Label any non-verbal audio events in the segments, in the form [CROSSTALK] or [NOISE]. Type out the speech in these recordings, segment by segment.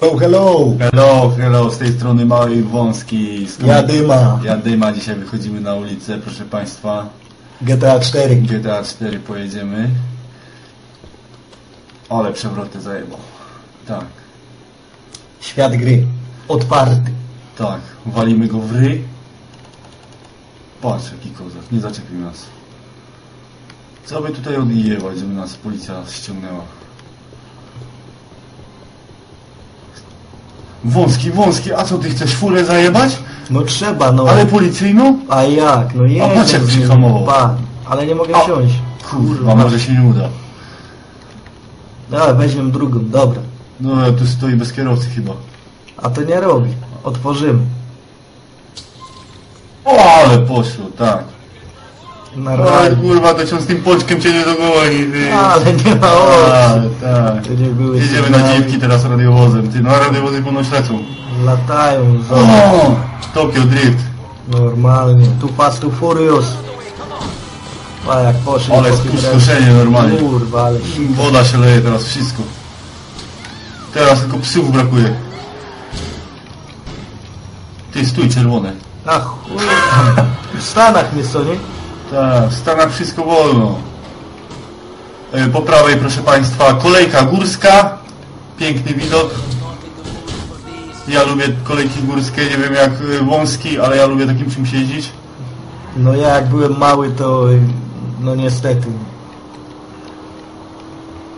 Hello, hello! Hello, hello, z tej strony Mały Wąski. Z Ja Dyma. Ja Dyma, dzisiaj wychodzimy na ulicę, proszę Państwa. GTA 4. GTA 4 pojedziemy. Ale przewroty zajebał. Tak, Świat gry. Otwarty. tak, walimy go w ry. Patrz jaki kozak, nie zaczepił nas. Co by tutaj odjewać, żeby nas policja ściągnęła? Wąski, wąski, a co ty chcesz furę zajebać? No trzeba, no. Ale policyjną? A jak? No A patrz, jak jedziesz. przyhamował. Pa. Ale nie mogę A. wsiąść. Kurwa, może się nie uda. Dobra, weźmiemy drugą, dobra. No, ja tu stoi bez kierowcy chyba. A to nie robi. Otworzymy. O, ale poszło, tak. Ale Normalnie. kurwa, to ciąg z tym pączkiem cię nie dogoni, ty. Ale nie ma Tak, opcji. tak. To nie były Jedziemy na sygnały. dziewki teraz radiowozem, ty. No, radiowozy ponoć lecą. Latają. zobacz. O, Tokio Drift. Normalnie. Tu Fast to Furious. A jak poszli. Ale po tym spustoszenie ręce. normalnie. Kurwa, ale. Woda się leje teraz, wszystko. Teraz tylko psów brakuje. Ty, stój, czerwone. Ach, chuj. W Stanach mnie co, nie? Tak, w Stanach wszystko wolno. E, Po prawej, proszę Państwa, kolejka górska. Piękny widok. Ja lubię kolejki górskie, nie wiem jak e, wąski, ale ja lubię takim czymś jeździć. No ja jak byłem mały, to y, no niestety.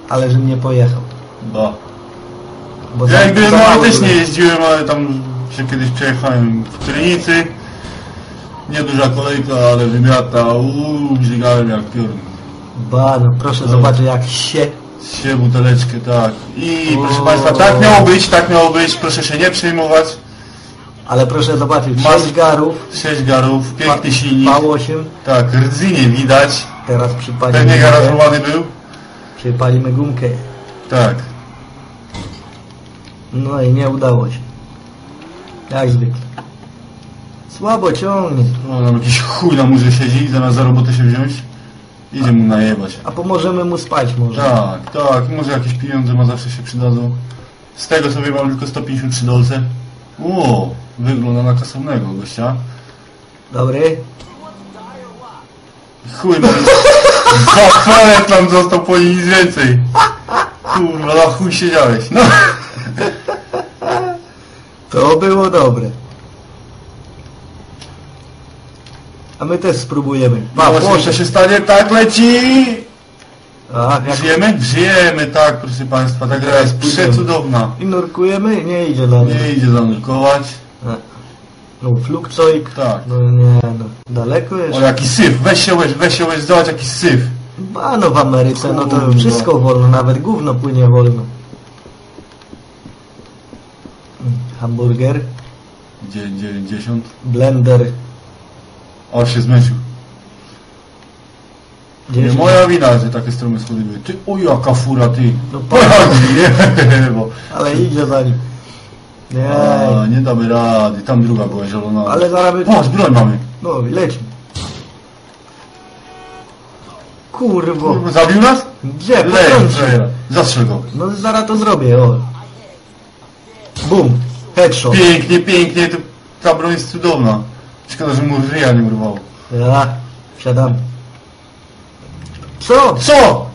Ale żebym nie pojechał. Ba. Bo Ja jak byłem mały też nie jeździłem, ale tam się kiedyś przejechałem w Krynicy. Nieduża kolejka, ale wymiata. Uuu, brzygałem jak piorun. Ba, no proszę No. zobaczyć jak się. Sie buteleczkę, tak. I O. proszę Państwa, tak miało być, tak miało być, proszę się nie przejmować. Ale proszę zobaczyć, Masz- 6 garów, 6 garów, piękny silnik. V8, Tak, rdzy nie widać. teraz przypalimy Pewnie garażowany był. Przypalimy gumkę. Tak. No i nie udało się. Jak zwykle. Słabo ciągnie. No, tam jakiś chuj na murze siedzi, zamiast za robotę się wziąć. Idzie mu najebać. A pomożemy mu spać może. Tak, tak, może jakieś pieniądze ma zawsze się przydadzą. Z tego sobie mam tylko 153 dolce. Ło, wygląda na kasownego gościa. Dobry? Chuj, no. [LAUGHS] Za tam został po nic więcej. Kurwa, na chuj siedziałeś. No. To było dobre. A my też spróbujemy. Pa, Zobaczymy, co się stanie. Tak leci! A, jak... Żyjemy? Żyjemy, tak, proszę Państwa. Ta gra jest pójdziemy. przecudowna. I nurkujemy? Nie idzie na mnie. Nie idzie zanurkować. No, flukcoik. Tak. No nie, no. Daleko O, jeszcze. jaki syf. Weź się łyż, weź się łyż, zobacz jaki syf. Ba, no w Ameryce, no to wszystko wolno, nawet gówno płynie wolno. Hamburger, Gdzie, gdzie, dziesiąt? blender. O, się zmęczył. Nie Dziesięć. moja wina, że takie stromy schody były. Ty, o jaka fura, ty. No [LAUGHS] nie, [LAUGHS] bo... Ale idzie za nim. Nie, A, nie damy rady. Tam druga była zielona. ale zaraz by... Patrz, broń mamy. No i lecimy. Kurwo. Kurwa, Zabił nas? Gdzie? Frajera. Zastrzel go. No zaraz to zrobię, o. Bum. Headshot. Pięknie, pięknie. To, ta broń jest cudowna. Szkoda, że mu ryja nie urwało. Ja, wsiadam. Co? Co?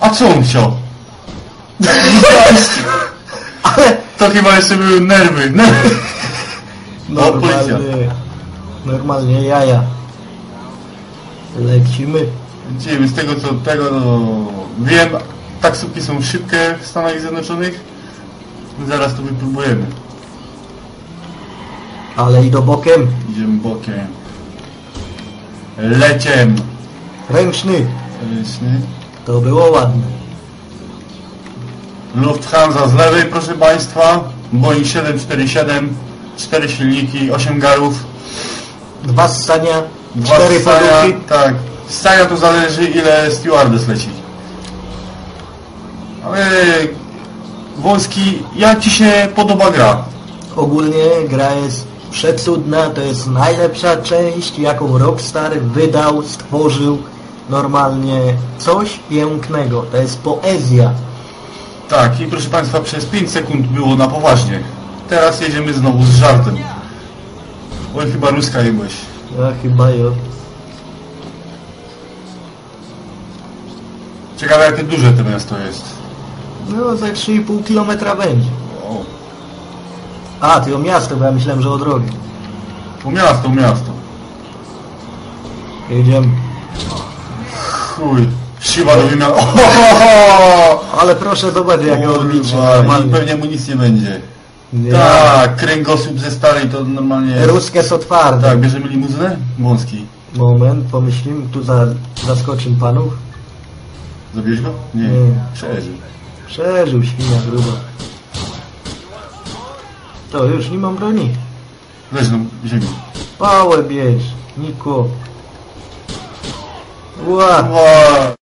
A co on chciał? [LAUGHS] Ale To chyba jeszcze były nerwy. nerwy. O, policja. normalnie, normalnie jaja. Lecimy. Lecimy z tego co tego no, wiem, taksówki są szybkie w Stanach Zjednoczonych. Zaraz to wypróbujemy. Ale i do bokiem. Idziemy bokiem. Leciem. Ręczny. Ręczny. To było ładne. Lufthansa z lewej, proszę Państwa. Boeing 747. Cztery silniki, 8 garów. Dwa ssania, Dwa cztery ssania. Tak. Stania to zależy ile stewardess leci. Ale wąski, jak Ci się podoba gra? Ogólnie gra jest przecudna, to jest najlepsza część, jaką Rockstar wydał, stworzył. Normalnie coś pięknego, to jest poezja. Tak, i proszę Państwa, przez 5 sekund było na poważnie. Teraz jedziemy znowu z żartem. Oj, chyba ruska jebłeś. A chyba jo. Ciekawe, jakie duże to miasto jest. No, za 3,5 kilometra będzie. O, A, ty o miasto, bo ja myślałem, że o drogi. to miasto, miasto. Jedziemy. Chuj, siwa do wymiaru. [LAUGHS] Ale proszę zobaczyć, jak go i normalnie. pewnie mu nic nie będzie. Nie. Tak, kręgosłup ze starej to normalnie... Ruskie jest otwarte. Tak, bierzemy limuzynę? Wąski. Moment, pomyślimy, tu za, zaskoczym panów. Zabiłeś go? Nie. Nie. Przeżył. Przeżył świnia gruba. To już nie mam broni. Leż na ziemi. Pałę bierz, Niko. Ła, Ła.